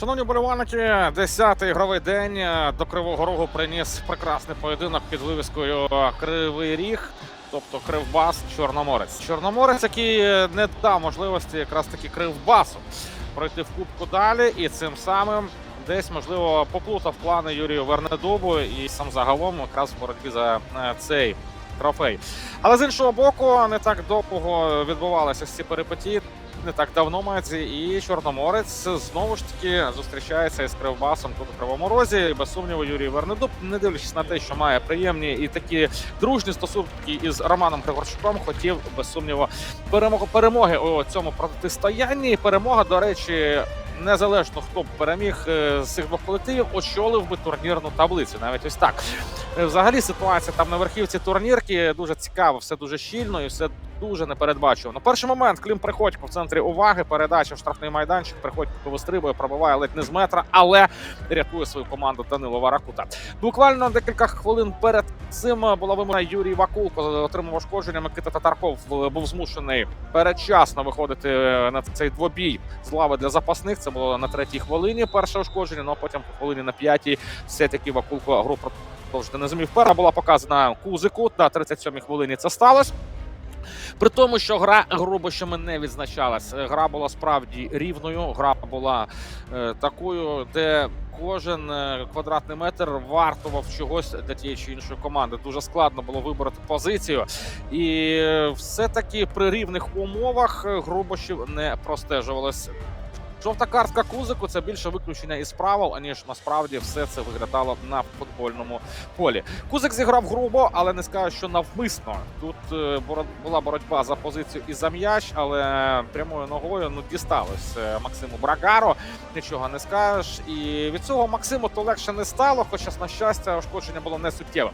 Шановні болівальники, 10-й ігровий день е, до Кривого Рогу приніс прекрасний поєдинок під вивіскою Кривий Ріг, тобто Кривбас Чорноморець. Чорноморець, який не дав можливості якраз таки Кривбасу пройти в кубку далі, і цим самим десь можливо поплутав плани Юрію Вернедубу і сам загалом якраз в боротьбі за е, цей трофей. Але з іншого боку, не так довго відбувалися ці перипетії. Не так давно мається, і Чорноморець знову ж таки зустрічається із Кривбасом тут у Кривому. І без сумніву Юрій Вернедуб, не дивлячись на те, що має приємні і такі дружні стосунки із Романом Григорчуком, хотів без сумніву перемоги перемоги у цьому протистоянні. Перемога, до речі, незалежно хто б переміг е, з цих двох колективів, очолив би турнірну таблицю. Навіть ось так. Е, Взагалі ситуація там на верхівці турнірки дуже цікаво, все дуже щільно і все дуже непередбачувано. Перший момент Клім Приходько в центрі уваги. Передача в штрафний майданчик. Приходько вистрибує, пробиває ледь не з метра, але рятує свою команду Данило Варакута. Буквально декілька хвилин перед цим була вимога Юрій Вакулко отримав ушкодження. Микита Татарков е, був змушений передчасно виходити е, на цей двобій з лави для запасних. Це було на третій хвилині. Перше ушкодження. Ну а потім по хвилині на п'ятій все таки Вакулко гру продовжити не зумів. Перша була показана Кузику на 37-й хвилині. Це сталося. При тому, що гра грубо що ми не відзначалась. Е, Гра була справді рівною. Гра була е, такою, де кожен е, квадратний метр вартував чогось для тієї чи іншої команди. Дуже складно було вибрати позицію, і е, все-таки при рівних умовах грубощів не простежувалось. Жовта картка Кузику це більше виключення із правил, аніж насправді все це виглядало на футбольному полі. Кузик зіграв грубо, але не скажу, що навмисно. Тут е, була боротьба за позицію і за м'яч, але прямою ногою ну дісталось е, Максиму Брагаро. Нічого не скажеш. І від цього Максиму то легше не стало, хоча на щастя ушкодження було не суттєве.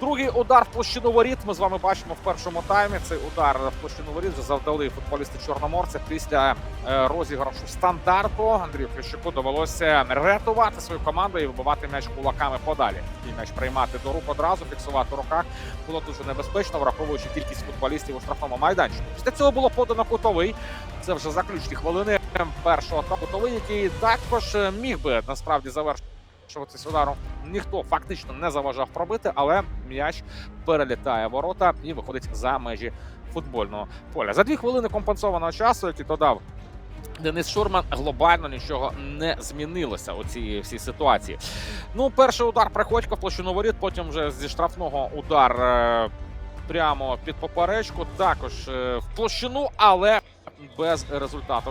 Другий удар в площину воріт. Ми з вами бачимо в першому таймі. Цей удар в площину воріт вже завдали футболісти Чорноморця після е, розіграшу стандарту. Андрію Крищуку довелося рятувати свою команду і вибивати м'яч кулаками подалі. І м'яч приймати до рук одразу, фіксувати в руках було дуже небезпечно, враховуючи кількість футболістів у штрафному майданчику. Після цього було подано кутовий. Це вже заключні хвилини першого та кутовий, який також міг би насправді завершуватися ударом. Ніхто фактично не заважав пробити, але м'яч перелітає ворота і виходить за межі футбольного поля. За дві хвилини компенсованого часу, який додав Денис Шурман, глобально нічого не змінилося у цій всій ситуації. Ну, перший удар Приходько в площину воріт, потім вже зі штрафного удар е, прямо під поперечку. Також е, в площину, але без результату.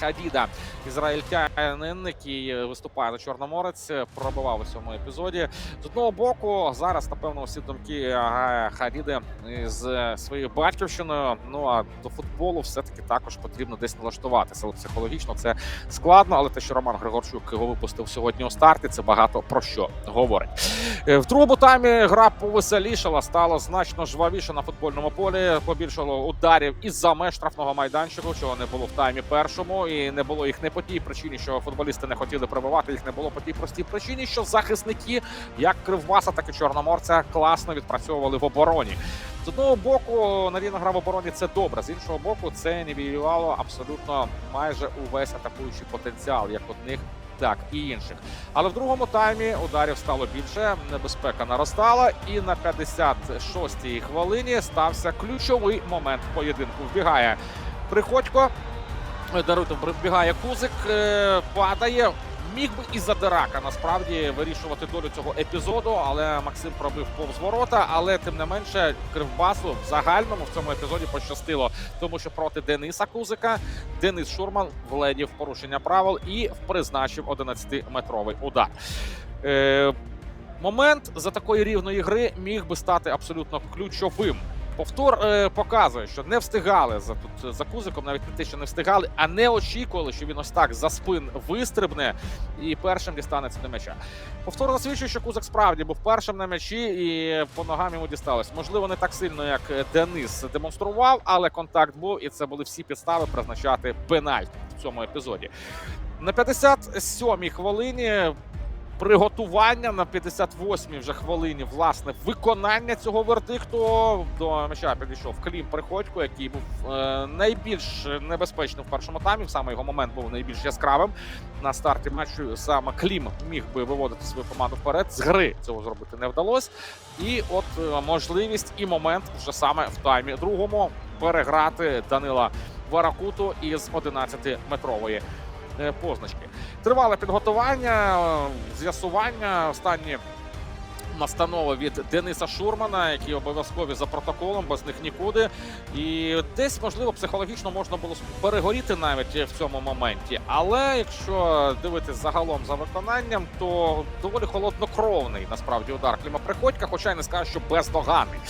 Хадіда, ізраїльтянин, який виступає за Чорноморець, пробивав у цьому епізоді. З одного боку, зараз, напевно, всі думки Гая Хадіди з своєю батьківщиною. Ну а до футболу все-таки також потрібно десь налаштуватися. От психологічно це складно, але те, що Роман Григорчук його випустив сьогодні у старті, це багато про що говорить. Е, В другому таймі гра повеселішала, стала значно жвавіше на футбольному полі. Побільшало ударів із-за меж штрафного майданчику, чого не було в таймі першому, і не було їх не по тій причині, що футболісти не хотіли прибивати. Їх не було по тій простій причині, що захисники, як Кривбаса, так і Чорноморця, класно відпрацьовували в обороні. З одного боку, надійна гра в обороні це добре. З іншого боку, це нівелювало абсолютно майже увесь атакуючий потенціал, як одних, так і інших. Але в другому таймі ударів стало більше, небезпека наростала, і на 56-й хвилині стався ключовий момент поєдинку. Вбігає Приходько. Даруйте, вбігає Кузик, е, падає. Міг би і Задирака насправді вирішувати долю цього епізоду, але Максим пробив повз ворота. Але тим не менше, Кривбасу в загальному в цьому епізоді пощастило, тому що проти Дениса Кузика Денис Шурман вледів порушення правил і призначив 11-метровий удар. Е, момент за такої рівної гри міг би стати абсолютно ключовим. Повтор е, показує, що не встигали за тут за кузиком, навіть не те, що не встигали, а не очікували, що він ось так за спин вистрибне і першим дістанеться до м'яча. Повтор засвідчує, що кузик справді був першим на м'ячі і по ногам йому дісталось. Можливо, не так сильно, як Денис демонстрував, але контакт був, і це були всі підстави призначати пенальті в цьому епізоді. На 57-й хвилині приготування на 58-й вже хвилині власне виконання цього вердикту. До м'яча підійшов Клім Приходько, який був е, найбільш небезпечним в першому таймі. Саме його момент був найбільш яскравим на старті матчу. Саме Клім міг би виводити свою команду вперед. З гри цього зробити не вдалося. І от е, можливість і момент вже саме в таймі другому переграти Данила Варакуту із 11-метрової е, позначки. Тривале підготування, е, з'ясування. Останні настанови від Дениса Шурмана, які обов'язкові за протоколом, без них нікуди. І десь, можливо, психологічно можна було перегоріти навіть в цьому моменті. Але якщо дивитись загалом за виконанням, то доволі холоднокровний насправді удар Кліма Приходька, хоча й не скажу, що бездоганний.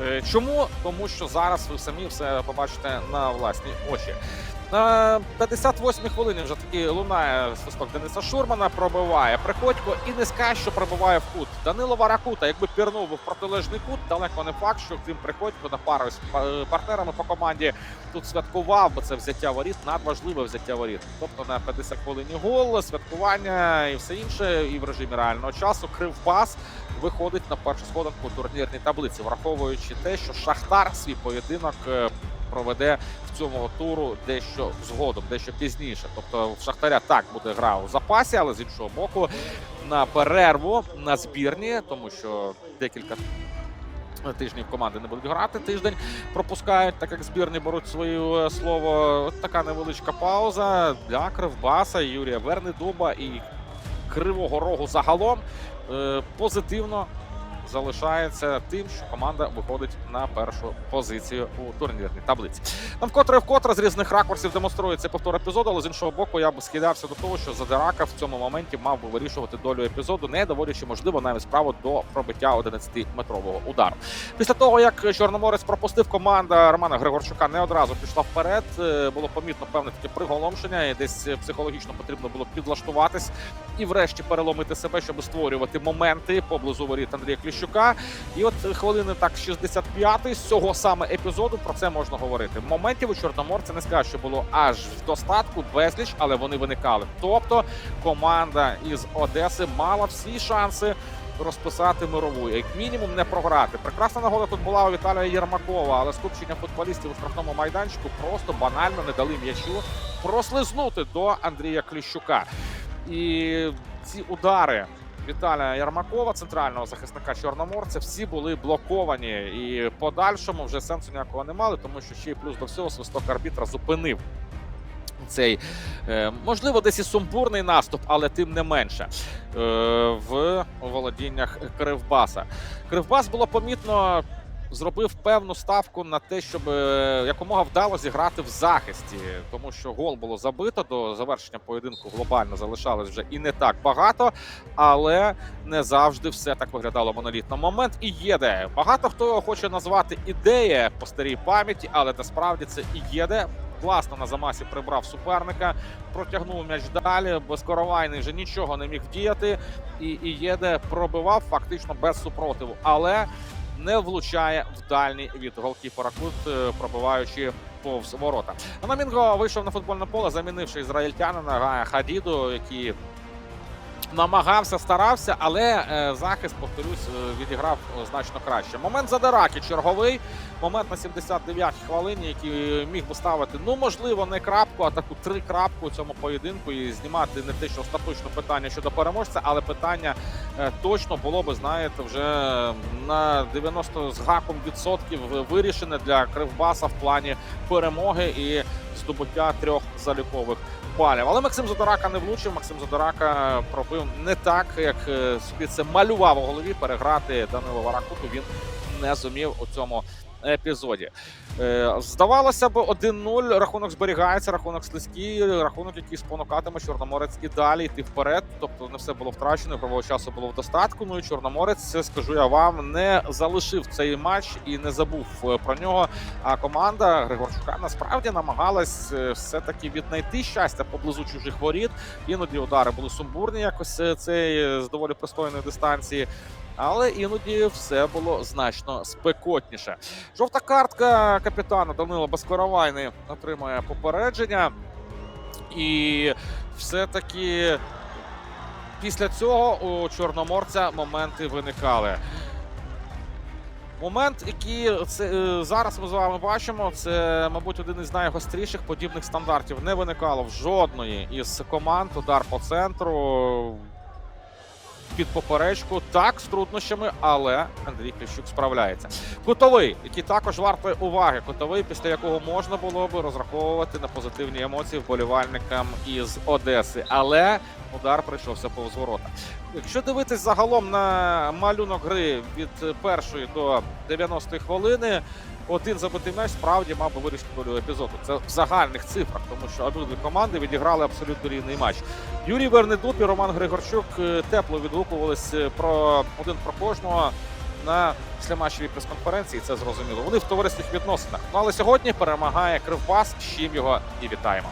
Е, Чому? Тому що зараз ви самі все побачите на власні очі. На 58-й хвилині вже таки лунає свисток Дениса Шурмана, пробиває Приходько і не скаже, що пробиває в кут. Данило Варакута, якби пірнув в протилежний кут, далеко не факт, що крім Приходько на пару з партнерами по команді тут святкував, бо це взяття воріт, надважливе взяття воріт. Тобто на 50 хвилині гол, святкування і все інше, і в режимі реального часу кривбас виходить на першу сходинку турнірній таблиці, враховуючи те, що Шахтар свій поєдинок е, проведе в цьому туру дещо згодом, дещо пізніше. Тобто в Шахтаря так буде гра у запасі, але з іншого боку, на перерву на збірні, тому що декілька. Тижнів команди не будуть грати. Тиждень пропускають, так як збірні беруть своє слово. От така невеличка пауза для Кривбаса, Юрія Вернедуба і Кривого Рогу загалом е, позитивно залишається тим, що команда виходить на першу позицію у турнірній таблиці. Там вкотре вкотре з різних ракурсів демонструється повтор епізоду, але з іншого боку, я б схилявся до того, що Задирака в цьому моменті мав би вирішувати долю епізоду, не доводячи, можливо, навіть справу до пробиття 11-метрового удару. Після того, як Чорноморець пропустив, команда Романа Григорчука не одразу пішла вперед. Е, Було помітно певне таке приголомшення, і десь психологічно потрібно було підлаштуватись і, врешті, переломити себе, щоб створювати моменти поблизу воріт Андрія Кліщука. І от хвилини так 65-й з цього саме епізоду про це можна говорити. Моментів у Чорноморця не скажу, що було аж в достатку, безліч, але вони виникали. Тобто команда із Одеси мала всі шанси. Розписати мирову, як мінімум не програти. Прекрасна нагода тут була у Віталія Єрмакова, але скупчення футболістів у штрафному майданчику просто банально не дали м'ячу прослизнути до Андрія Кліщука. І ці удари Віталія Ярмакова, центрального захисника Чорноморця, всі були блоковані. І подальшому вже сенсу ніякого не мали, тому що ще й плюс до всього свисток арбітра зупинив. Цей е, можливо десь і сумбурний наступ, але тим не менше е, в володіннях Кривбаса. Кривбас було помітно зробив певну ставку на те, щоб е, якомога вдало зіграти в захисті, тому що гол було забито до завершення поєдинку глобально залишалось вже і не так багато, але не завжди все так виглядало монолітно. Момент і є де. Багато хто хоче назвати ідея по старій пам'яті, але насправді це і є де. Класно на замасі прибрав суперника, протягнув м'яч далі. Безкоровайний вже нічого не міг вдіяти. І Ієде пробивав фактично без супротиву, але не влучає в дальній від голкіпера Кут, е, пробиваючи повз ворота. Анамінго вийшов на футбольне поле, замінивши ізраїльтянина Гая Хадіду, який намагався, старався, але е, захист, повторюсь, е, відіграв е, значно краще. Момент Задираки черговий. Момент на 79-й хвилині, який міг би ставити, ну можливо, не крапку, а таку три крапку у цьому поєдинку і знімати не те, що остаточне питання щодо переможця, але питання точно було би, знаєте, вже на 90 з гаком відсотків вирішене для Кривбаса в плані перемоги і здобуття трьох залікових балів. Але Максим Задорака не влучив. Максим Задорака пробив не так, як е, собі це малював у голові. Переграти Данило Варакуту він не зумів у цьому епізоді. Е, Здавалося б, 1-0. Рахунок зберігається, рахунок слизький, рахунок, який спонукатиме Чорноморець і далі йти вперед. Тобто не все було втрачено, ігрового часу було в достатку. Ну і Чорноморець, скажу я вам, не залишив цей матч і не забув е, про нього. А команда Григорчука насправді намагалась е, все-таки віднайти щастя поблизу чужих воріт. Іноді удари були сумбурні, якось цей з доволі пристойної дистанції. Але іноді все було значно спекотніше. Жовта картка капітана Данила Безкоровайни отримує попередження. І все-таки після цього у чорноморця моменти виникали. Момент, який це, е, зараз ми з вами бачимо, це, мабуть, один із найгостріших подібних стандартів. Не виникало в жодної із команд. Удар по центру під поперечку. Так, з труднощами, але Андрій Кліщук справляється. Кутовий, який також вартує уваги. Кутовий, після якого можна було би розраховувати на позитивні емоції вболівальникам із Одеси. Але удар прийшовся повз ворота. Якщо дивитись загалом на малюнок гри від першої до 90-ї хвилини, один забитий м'яч справді мав би вирішити епізоду. Це в загальних цифрах, тому що обидві команди відіграли абсолютно рівний матч. Юрій Вернедуб і Роман Григорчук е, тепло відгукувались е, про один про кожного на післяматчевій прес-конференції. Це зрозуміло. Вони в товариських відносинах. Ну але сьогодні перемагає Кривбас, з чим його і вітаємо.